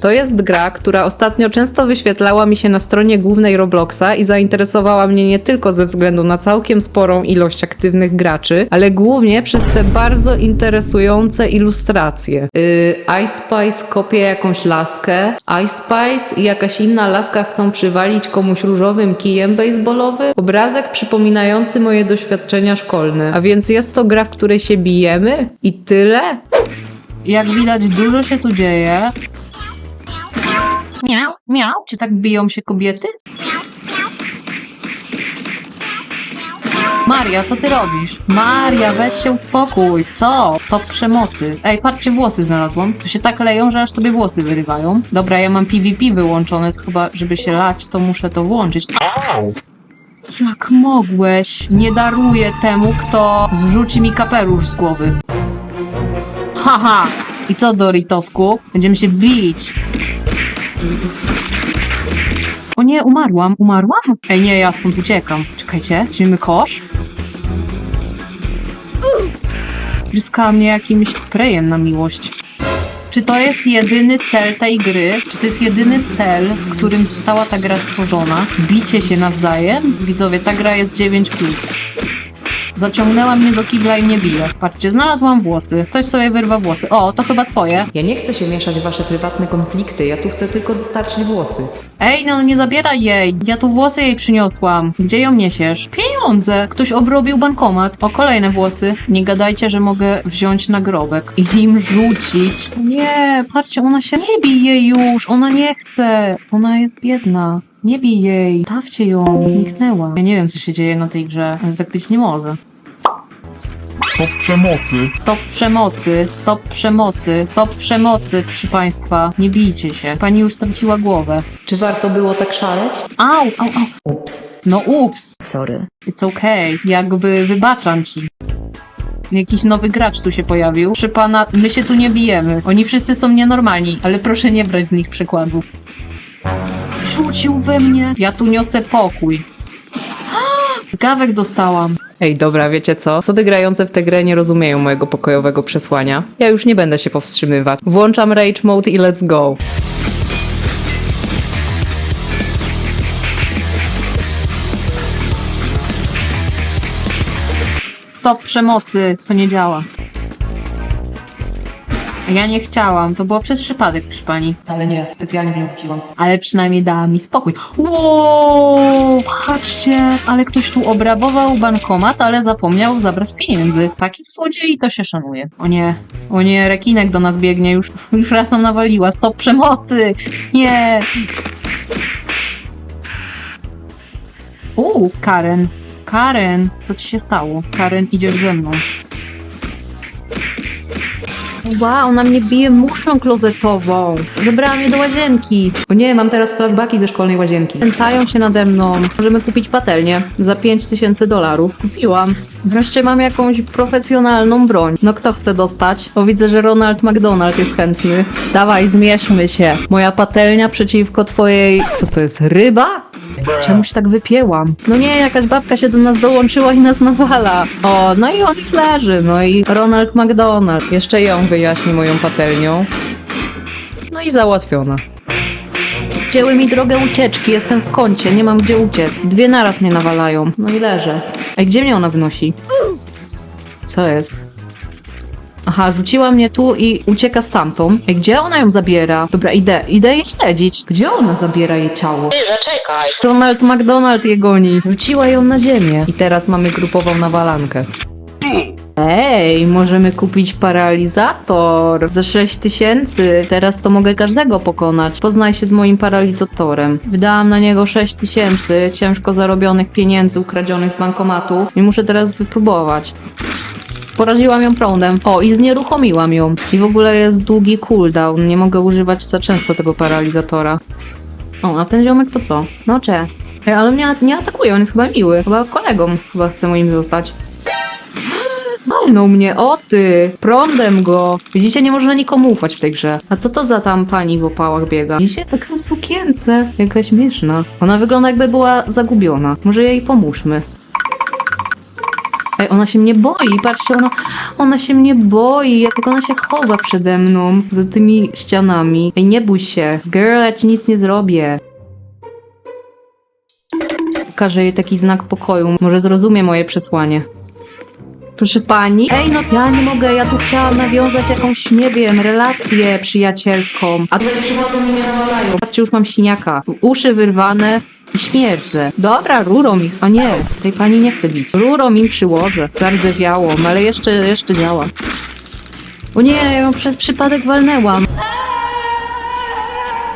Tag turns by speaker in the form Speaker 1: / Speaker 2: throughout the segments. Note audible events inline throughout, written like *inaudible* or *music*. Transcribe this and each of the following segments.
Speaker 1: To jest gra, która ostatnio często wyświetlała mi się na stronie głównej Robloxa i zainteresowała mnie nie tylko ze względu na całkiem sporą ilość aktywnych graczy, ale głównie przez te bardzo interesujące ilustracje. Yy, Ice Spice kopie jakąś laskę, Ice Spice i jakaś inna laska chcą przywalić komuś różowym kijem baseballowym. Obrazek przypominający moje doświadczenia szkolne. A więc jest to gra, w której się bijemy i tyle? Jak widać, dużo się tu dzieje. Miau, miau. Czy tak biją się kobiety? Maria, co ty robisz? Maria, weź się uspokój. Stop, stop przemocy. Ej, patrzcie, włosy znalazłam. Tu się tak leją, że aż sobie włosy wyrywają. Dobra, ja mam PvP wyłączone, to chyba, żeby się lać, to muszę to włączyć. Jak mogłeś? Nie daruję temu, kto zrzuci mi kapelusz z głowy. Haha! I co, Doritosku? Będziemy się bić. O nie, umarłam, umarłam? Ej, nie, ja stąd uciekam. Czekajcie, weźmiemy kosz. Pryskała mnie jakimś sprayem na miłość. Czy to jest jedyny cel tej gry? Czy to jest jedyny cel, w którym została ta gra stworzona? Bicie się nawzajem? Widzowie, ta gra jest 9+. Zaciągnęła mnie do kibla i mnie bije. Patrzcie, znalazłam włosy. Ktoś sobie wyrwa włosy. O, to chyba twoje. Ja nie chcę się mieszać w wasze prywatne konflikty. Ja tu chcę tylko dostarczyć włosy. Ej, no nie zabieraj jej. Ja tu włosy jej przyniosłam. Gdzie ją niesiesz? Pieniądze. Ktoś obrobił bankomat. O, kolejne włosy. Nie gadajcie, że mogę wziąć nagrobek i im rzucić. Nie, patrzcie, ona się nie bije już. Ona nie chce. Ona jest biedna. Nie bij jej. Stawcie ją. Zniknęła. Ja nie wiem, co się dzieje na tej grze, ale tak być nie może.
Speaker 2: Stop przemocy.
Speaker 1: Stop przemocy, stop przemocy, stop przemocy, proszę państwa. Nie bijcie się. Pani już straciła głowę. Czy warto było tak szaleć? Au, au, au.
Speaker 3: Ups,
Speaker 1: No ups,
Speaker 3: sorry.
Speaker 1: it's okay. Jakby wybaczam ci. Jakiś nowy gracz tu się pojawił. Proszę pana, my się tu nie bijemy. Oni wszyscy są nienormalni, ale proszę nie brać z nich przykładów. Rzucił we mnie. Ja tu niosę pokój. *gasps* Gawek dostałam. Ej, dobra, wiecie co? Osoby grające w tę grę nie rozumieją mojego pokojowego przesłania. Ja już nie będę się powstrzymywać. Włączam Rage Mode i let's go. Stop przemocy. To nie działa. Ja nie chciałam. To było przez przypadek, proszę pani.
Speaker 3: Wcale nie, specjalnie nie wróciłam.
Speaker 1: Ale przynajmniej dała mi spokój. Wow, patrzcie, ale ktoś tu obrabował bankomat, ale zapomniał zabrać pieniędzy. Takich złodziei to się szanuje. O nie, o nie, rekinek do nas biegnie, już, *laughs* już raz nam nawaliła. Stop przemocy! Nie! U, Karen. Karen, co ci się stało? Karen, idziesz ze mną. Wow, ona mnie bije muszlą klozetową. Zabrała mnie do łazienki. O nie, mam teraz flashbacki ze szkolnej łazienki. Kręcają się nade mną. Możemy kupić patelnię za 5000 dolarów. Kupiłam. Wreszcie mam jakąś profesjonalną broń. No kto chce dostać? O, widzę, że Ronald McDonald jest chętny. Dawaj, zmierzmy się. Moja patelnia przeciwko twojej... Co to jest, ryba? Czemu się tak wypięłam? No nie, jakaś babka się do nas dołączyła i nas nawala. O, no i on leży. No i Ronald McDonald. Jeszcze ją wyjaśni moją patelnią. No i załatwiona. Wzięły mi drogę ucieczki, jestem w kącie, nie mam gdzie uciec. Dwie naraz mnie nawalają. No i leżę. Ej, gdzie mnie ona wynosi? Co jest? Aha, rzuciła mnie tu i ucieka stamtąd. Gdzie ona ją zabiera? Dobra, idę, idę jej śledzić. Gdzie ona zabiera jej ciało?
Speaker 3: Zaczekaj.
Speaker 1: Ronald McDonald je goni. Rzuciła ją na ziemię. I teraz mamy grupową nawalankę. Ej, możemy kupić paralizator za 6 tysięcy. Teraz to mogę każdego pokonać. Poznaj się z moim paralizatorem. Wydałam na niego 6 tysięcy ciężko zarobionych pieniędzy ukradzionych z bankomatu i muszę teraz wypróbować. Poraziłam ją prądem. O, i znieruchomiłam ją. I w ogóle jest długi cooldown. Nie mogę używać za często tego paralizatora. O, a ten ziomek to co? No cze. Ale mnie nie atakuje, on jest chyba miły. Chyba kolegą chyba chce moim zostać. *gasps* Walnął mnie, o ty! Prądem go! Widzicie, nie można nikomu ufać w tej grze. A co to za tam pani w opałach biega? Widzicie, taka sukience. Jakaś śmieszna. Ona wygląda jakby była zagubiona. Może jej pomóżmy. Ej, ona się mnie boi, patrzcie, ona, ona się mnie boi, jak ona się chowa przede mną, za tymi ścianami. Ej, nie bój się, girl, ja ci nic nie zrobię. Pokażę jej taki znak pokoju, może zrozumie moje przesłanie. Proszę pani? Ej, no ja nie mogę, ja tu chciałam nawiązać jakąś, nie wiem, relację przyjacielską. A tutaj przychodzą mnie nawalają. Patrzcie, już mam siniaka. Uszy wyrwane śmierdzę. Dobra, rurą ich. A nie, tej pani nie chce bić. Rurą im przyłożę. Zardzewiałą, ale jeszcze, jeszcze działa. O nie, ja ją przez przypadek walnęłam.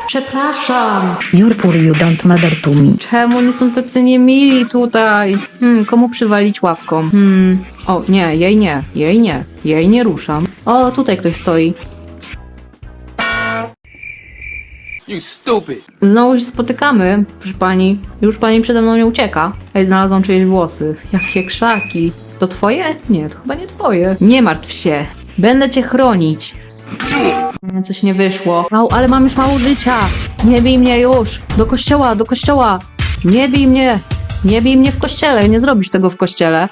Speaker 1: Przepraszam.
Speaker 4: Jurpur you don't matter to me.
Speaker 1: Czemu oni są tacy niemili tutaj? Hmm, komu przywalić ławką? Hmm, o nie, jej nie, jej nie, jej nie ruszam. O, tutaj ktoś stoi.
Speaker 5: You stupid.
Speaker 1: Znowu się spotykamy, proszę pani. Już pani przede mną nie ucieka. Ej, znalazłam czyjeś włosy. Jakie krzaki. To twoje? Nie, to chyba nie twoje. Nie martw się. Będę cię chronić. Coś nie wyszło. Au, ale mam już mało życia. Nie bij mnie już. Do kościoła, do kościoła. Nie bij mnie. Nie bij mnie w kościele. Nie zrobisz tego w kościele.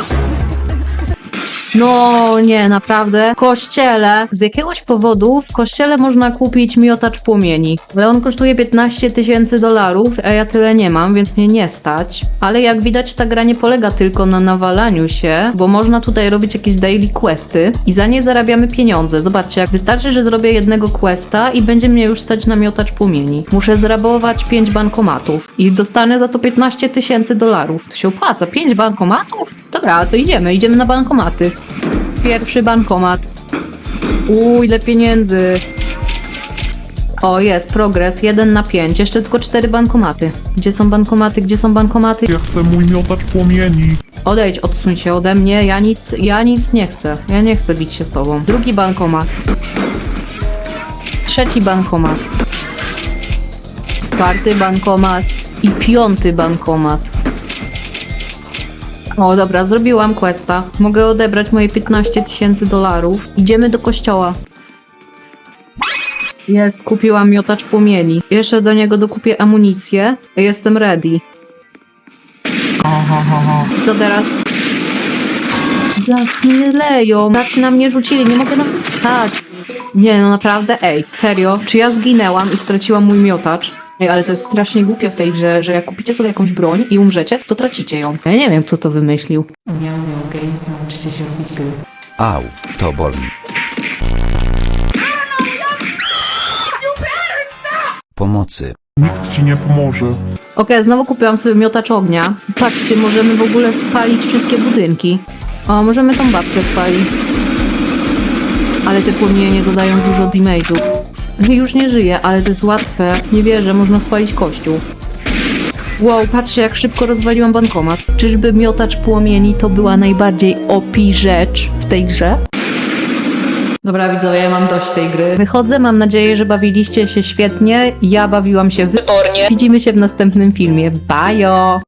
Speaker 1: No nie, naprawdę. W kościele, z jakiegoś powodu w kościele można kupić miotacz płomieni. Ale on kosztuje 15 tysięcy dolarów, a ja tyle nie mam, więc mnie nie stać. Ale jak widać ta gra nie polega tylko na nawalaniu się, bo można tutaj robić jakieś daily questy i za nie zarabiamy pieniądze. Zobaczcie, jak wystarczy, że zrobię jednego questa i będzie mnie już stać na miotacz płomieni. Muszę zrabować 5 bankomatów i dostanę za to 15 tysięcy dolarów. To się opłaca. 5 bankomatów? Dobra, to idziemy, idziemy na bankomaty. Pierwszy bankomat. Uuu, ile pieniędzy. O, jest, progres, 1 na 5. Jeszcze tylko 4 bankomaty. Gdzie są bankomaty, gdzie są bankomaty?
Speaker 2: Ja chcę mój miotacz płomieni.
Speaker 1: Odejdź, odsuń się ode mnie, ja nic, ja nic nie chcę. Ja nie chcę bić się z tobą. Drugi bankomat. Trzeci bankomat. Czwarty bankomat. I piąty bankomat. O, dobra, zrobiłam questa. Mogę odebrać moje 15 tysięcy dolarów. Idziemy do kościoła. Jest, kupiłam miotacz płomieni. Jeszcze do niego dokupię amunicję. Jestem ready. Co teraz? Jak mnie leją. Znaczy na mnie rzucili, nie mogę nawet wstać. Nie, no naprawdę, ej, serio. Czy ja zginęłam i straciłam mój miotacz? Ej, ale to jest strasznie głupie w tej grze, że jak kupicie sobie jakąś broń i umrzecie, to tracicie ją. Ja nie wiem, kto to wymyślił.
Speaker 3: Miał Games, nauczcie się robić gry.
Speaker 6: Au, to boli. Pomocy.
Speaker 2: Nikt ci nie pomoże.
Speaker 1: Okej, znowu kupiłam sobie miotacz ognia. Patrzcie, możemy w ogóle spalić wszystkie budynki. O, możemy tą babkę spalić. Ale te płomienie zadają dużo damage'u. Już nie żyje, ale to jest łatwe. Nie wierzę, można spalić kościół. Wow, patrzcie jak szybko rozwaliłam bankomat. Czyżby miotacz płomieni to była najbardziej OP rzecz w tej grze? Dobra widzowie, ja mam dość tej gry. Wychodzę, mam nadzieję, że bawiliście się świetnie. Ja bawiłam się wybornie. Widzimy się w następnym filmie. Bajo!